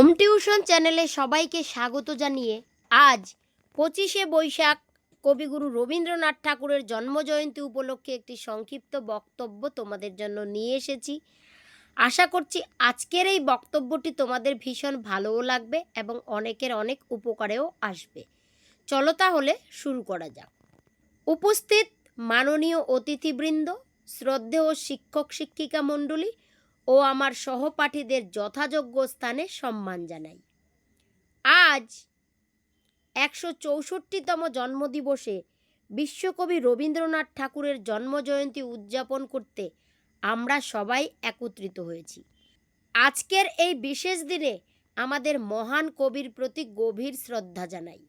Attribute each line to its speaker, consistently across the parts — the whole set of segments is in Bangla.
Speaker 1: হোম টিউশন চ্যানেলে সবাইকে স্বাগত জানিয়ে আজ পঁচিশে বৈশাখ কবিগুরু রবীন্দ্রনাথ ঠাকুরের জন্মজয়ন্তী উপলক্ষে একটি সংক্ষিপ্ত বক্তব্য তোমাদের জন্য নিয়ে এসেছি। আশা করছি আজকের এই বক্তব্যটি তোমাদের ভীষণ ভালোও লাগবে এবং অনেকের অনেক উপকারেও আসবে। চলো তাহলে শুরু করা যাক। উপস্থিত মাননীয় অতিথিবৃন্দ, শ্রদ্ধেয় শিক্ষক শিক্ষিকা মণ্ডলী ও আমার সহপাঠীদের যথাযোগ্য স্থানে সম্মান জানাই। আজ একশো চৌষট্টিতম জন্মদিবসে বিশ্বকবি রবীন্দ্রনাথ ঠাকুরের জন্মজয়ন্তী উদযাপন করতে আমরা সবাই একত্রিত হয়েছি। আজকের এই বিশেষ দিনে আমাদের মহান কবির প্রতি গভীর শ্রদ্ধা জানাই।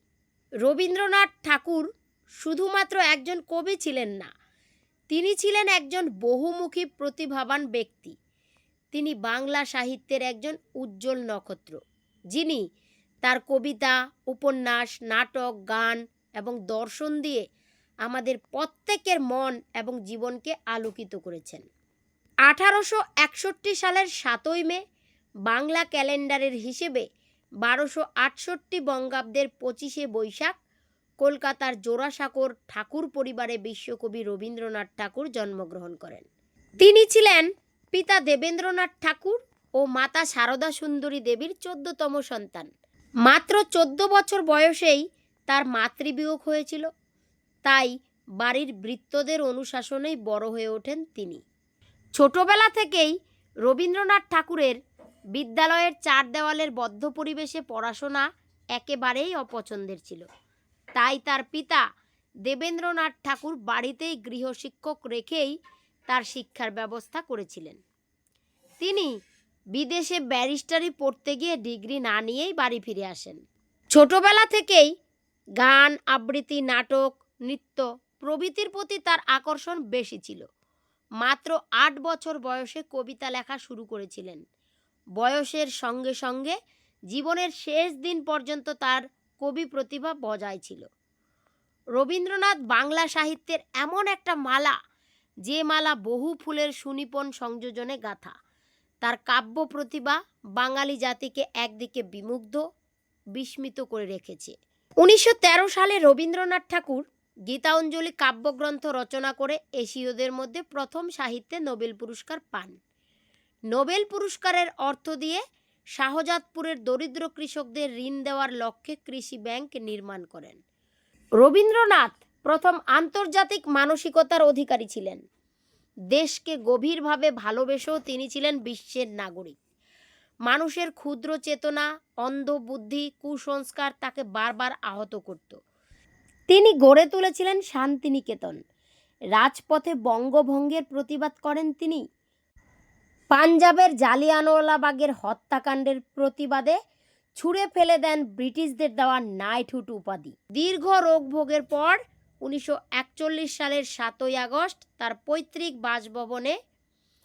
Speaker 1: রবীন্দ্রনাথ ঠাকুর শুধুমাত্র একজন কবি ছিলেন না, তিনি ছিলেন একজন বহুমুখী প্রতিভাবান ব্যক্তি। তিনি বাংলা সাহিত্যের একজন উজ্জ্বল নক্ষত্র, যিনি তার কবিতা, উপন্যাস, নাটক, গান এবং দর্শন দিয়ে আমাদের প্রত্যেকের মন এবং জীবনকে আলোকিত করেছেন। আঠারোশো একষট্টি সালের সাতই মে বাংলা ক্যালেন্ডারের হিসেবে বারোশো আটষট্টি বঙ্গাব্দের পঁচিশে বৈশাখ কলকাতার জোড়াসাঁকোর ঠাকুর পরিবারে বিশ্বকবি রবীন্দ্রনাথ ঠাকুর জন্মগ্রহণ করেন। তিনি ছিলেন পিতা দেবেন্দ্রনাথ ঠাকুর ও মাতা সারদা সুন্দরী দেবীর চোদ্দতম সন্তান। মাত্র চোদ্দ বছর বয়সেই তার মাতৃবিয়োগ হয়েছিল। তাই বাড়ির বৃত্তদের অনুশাসনেই বড় হয়ে ওঠেন তিনি। ছোটবেলা থেকেই রবীন্দ্রনাথ ঠাকুরের বিদ্যালয়ের চার দেওয়ালের বদ্ধ পরিবেশে পড়াশোনা একেবারেই অপছন্দের ছিল। তাই তার পিতা দেবেন্দ্রনাথ ঠাকুর বাড়িতেই গৃহশিক্ষক রেখেই তার শিক্ষার ব্যবস্থা করেছিলেন। তিনি বিদেশে ব্যারিস্টারি পড়তে গিয়ে ডিগ্রি না নিয়েই বাড়ি ফিরে আসেন। ছোটবেলা থেকেই গান, আবৃত্তি, নাটক, নৃত্য প্রভৃতির প্রতি তার আকর্ষণ বেশি ছিল। মাত্র আট বছর বয়সে কবিতা লেখা শুরু করেছিলেন। বয়সের সঙ্গে সঙ্গে জীবনের শেষ দিন পর্যন্ত তার কবি প্রতিভা বজায় ছিল। রবীন্দ্রনাথ বাংলা সাহিত্যের এমন একটা মালা যে মালা বহু ফুলের সুনিপন সংযোজনে গাথা, তার কাব্য প্রতিভা বাঙালি জাতিকে একদিকে বিমুগ্ধ, বিস্মিত করে রেখেছে। উনিশশো তেরো সালে রবীন্দ্রনাথ ঠাকুর গীতাঞ্জলি কাব্যগ্রন্থ রচনা করে এশীয়দের মধ্যে প্রথম সাহিত্যে নোবেল পুরস্কার পান। নোবেল পুরস্কারের অর্থ দিয়ে শাহজাদপুরের দরিদ্র কৃষকদের ঋণ দেওয়ার লক্ষ্যে কৃষি ব্যাংক নির্মাণ করেন। রবীন্দ্রনাথ প্রথম আন্তর্জাতিক মানসিকতার অধিকারী ছিলেন। দেশকে গভীরভাবে ভালোবেসেও তিনি ছিলেন বিশ্বের নাগরিক। মানুষের ক্ষুদ্র চেতনা, অন্ধ বুদ্ধি, কুসংস্কার তাকে বারবার আহত করত। তিনি গড়ে তুলেছিলেন শান্তিনিকেতন। রাজপথে বঙ্গভঙ্গের প্রতিবাদ করেন তিনি। পাঞ্জাবের জালিয়ানওয়ালাবাগের হত্যাকাণ্ডের প্রতিবাদে ছুঁড়ে ফেলে দেন ব্রিটিশদের দেওয়া নাইটহুড উপাধি। দীর্ঘ রোগ ভোগের পর উনিশশো একচল্লিশ সালের সাতই আগস্ট তার পৈতৃক বাসভবনে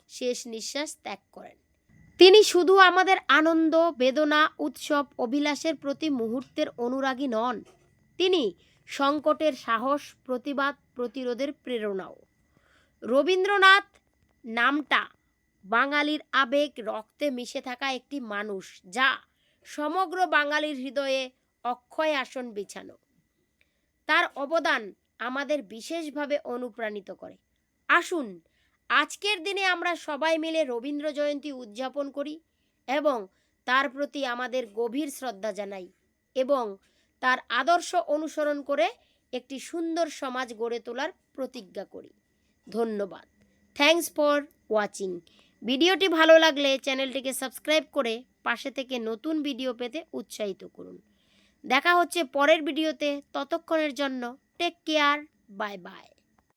Speaker 1: শেষ নিঃশ্বাস ত্যাগ করেন। তিনি শুধু আমাদের আনন্দ, বেদনা, উৎসব, অভিলাষের প্রতি মুহূর্তের অনুরাগী নন, তিনি সংকটের সাহস, প্রতিবাদ, প্রতিরোধের প্রেরণাও। রবীন্দ্রনাথ নামটা বাঙালির আবেগ রক্তে মিশে থাকা একটি মানুষ যা সমগ্র বাঙালির হৃদয়ে অক্ষয় আসন বিছানো। তার অবদান আমাদের বিশেষভাবে অনুপ্রাণিত করে। আসুন, আজকের দিনে আমরা সবাই মিলে রবীন্দ্র জয়ন্তী উদযাপন করি এবং তার প্রতি আমাদের গভীর শ্রদ্ধা জানাই এবং তার আদর্শ অনুসরণ করে একটি সুন্দর সমাজ গড়ে তোলার প্রতিজ্ঞা করি। ধন্যবাদ। থ্যাঙ্কস ফর ওয়াচিং ভিডিওটি ভালো লাগলে চ্যানেলটিকে সাবস্ক্রাইব করে পাশে থেকে নতুন ভিডিও পেতে উৎসাহিত করুন। দেখা হচ্ছে পরের ভিডিওতে। ততক্ষণের জন্য টেক কেয়ার বাই বাই